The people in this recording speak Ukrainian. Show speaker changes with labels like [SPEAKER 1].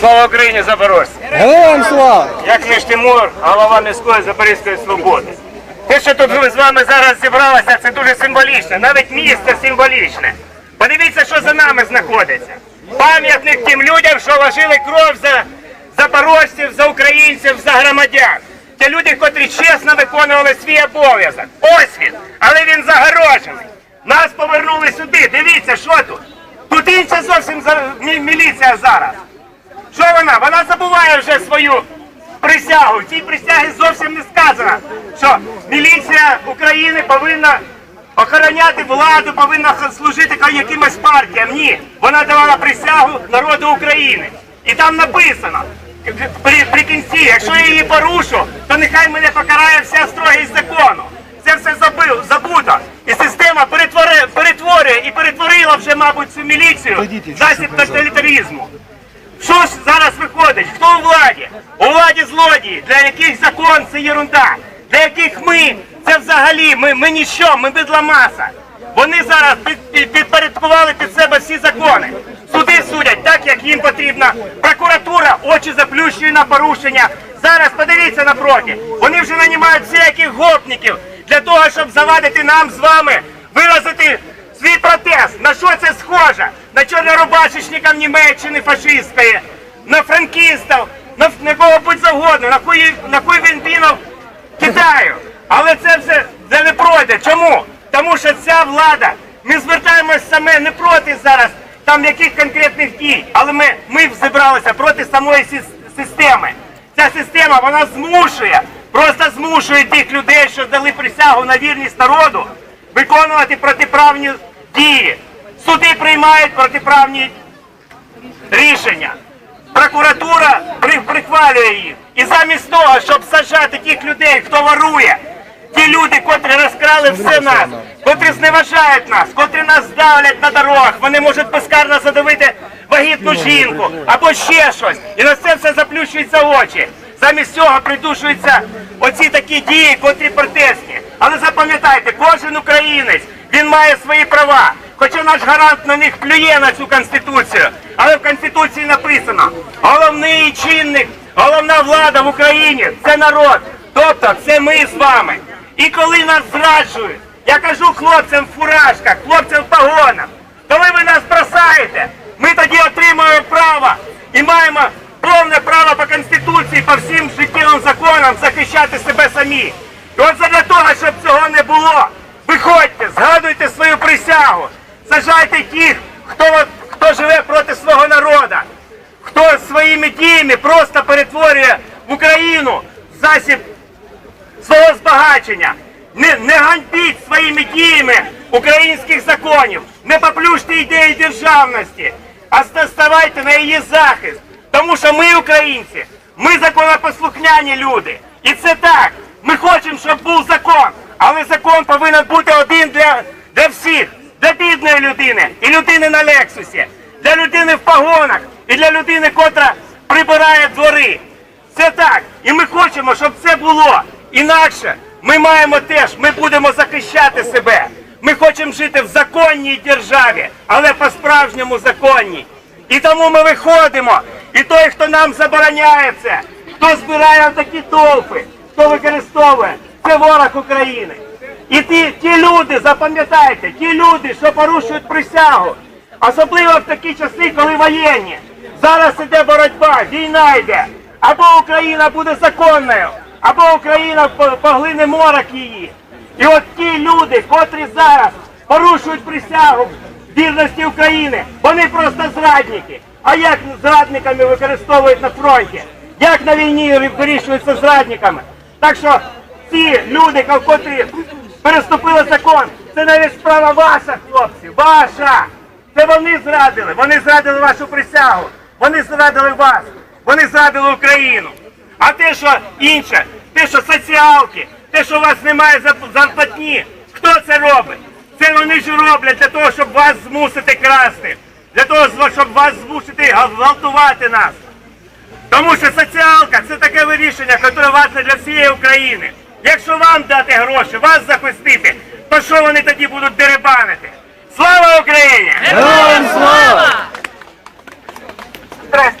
[SPEAKER 1] Слава Україні, Запорожці!
[SPEAKER 2] Героям слава!
[SPEAKER 1] Як між Тимур, голова міської Запорізької свободи. Те, що тут ми з вами зараз зібралися, це дуже символічно. Навіть місце символічне. Подивіться, що за нами знаходиться. Пам'ятник тим людям, що вложили кров за запорожців, за українців, за громадян. Ті люди, котрі чесно виконували свій обов'язок. Ось він, але він загорожений. Нас повернули сюди. Дивіться, що тут. Мі- зараз. Що вона? Вона забуває вже свою присягу. В цій присягі зовсім не сказано, що міліція України повинна охороняти владу, повинна служити якимось партіям. Ні, вона давала присягу народу України. І там написано. При, при кінці, якщо я її порушу, то нехай мене покарає вся строгість закону. Це все забуто. І система перетворює, перетворює і перетворила вже, мабуть, цю міліцію засіб тоталітаризму. Що ж зараз виходить? Хто у владі? У владі злодії, для яких закон це єрунда, для яких ми це взагалі, ми, ми ніщо, ми бидла маса. Вони зараз під, під- підпорядкували під себе всі закони. Суди судять так, як їм потрібно. Прокуратура очі заплющує на порушення. Зараз подивіться напроти. Вони вже нанімають всяких гопників для того, щоб завадити нам з вами виразити свій протест. На що це схоже? На чорнорубашечників Німеччини фашистської, на франкістів, на, на кого будь завгодно, на хуї, на хуйвінпінов Китаю. Але це все це не пройде. Чому? Тому що ця влада, ми звертаємось саме не проти зараз там яких конкретних дій, але ми, ми зібралися проти самої сис- системи. Ця система вона змушує, просто змушує тих людей, що дали присягу на вірність народу, виконувати протиправні дії. Суди приймають протиправні рішення. Прокуратура прихвалює їх. І замість того, щоб саджати тих людей, хто ворує, ті люди, котрі розкрали все нас, котрі зневажають нас, котрі нас давлять на дорогах, вони можуть безкарно задавити вагітну жінку або ще щось. І на це все заплющуються очі. Замість цього придушуються оці такі дії, котрі протестні. Але запам'ятайте, кожен українець він має свої права. Хоча наш гарант на них плює на цю конституцію, але в конституції написано: головний чинник, головна влада в Україні це народ. Тобто це ми з вами. І коли нас зраджують, я кажу хлопцям в фуражках, хлопцям в погонах, коли ви нас бросаєте, ми тоді отримуємо право і маємо повне право по конституції, по всім життєвим законам захищати себе самі. І от для того, щоб цього не було, виходьте, згадуйте свою присягу, сажайте тих, хто, хто живе проти свого народу, хто своїми діями просто перетворює в Україну засіб свого збагачення. Не, не ганьбіть своїми діями українських законів, не поплюште ідеї державності, а ставайте на її захист. Тому що ми, українці, ми законопослухняні люди. І це так. Ми хочемо, щоб був закон, але закон повинен бути один для, для всіх, для бідної людини і людини на лексусі, для людини в погонах і для людини, котра прибирає двори. Це так. І ми хочемо, щоб це було. Інакше ми маємо теж, ми будемо захищати себе. Ми хочемо жити в законній державі, але по-справжньому законній. І тому ми виходимо. І той, хто нам забороняє це, хто збирає такі толпи, хто використовує, це ворог України. І ті, ті люди, запам'ятайте, ті люди, що порушують присягу, особливо в такі часи, коли воєнні. Зараз іде боротьба, війна йде. Або Україна буде законною, або Україна поглине морок її. І от ті люди, котрі зараз порушують присягу вірності України, вони просто зрадники. А як зрадниками використовують на фронті? Як на війні вирішуються зрадниками? Так що ці люди, котрі переступили закон, це навіть справа ваша, хлопці, ваша. Це вони зрадили, вони зрадили вашу присягу, вони зрадили вас, вони зрадили Україну. А те, що інше, те, що соціалки, те, що у вас немає зарплатні, хто це робить? Це вони ж роблять для того, щоб вас змусити красти, для того, щоб вас змусити гвалтувати нас. Тому що соціалка це таке вирішення, яке важливе для всієї України. Якщо вам дати гроші, вас захистити, то що вони тоді будуть деребанити? Слава Україні!
[SPEAKER 2] Героям слава!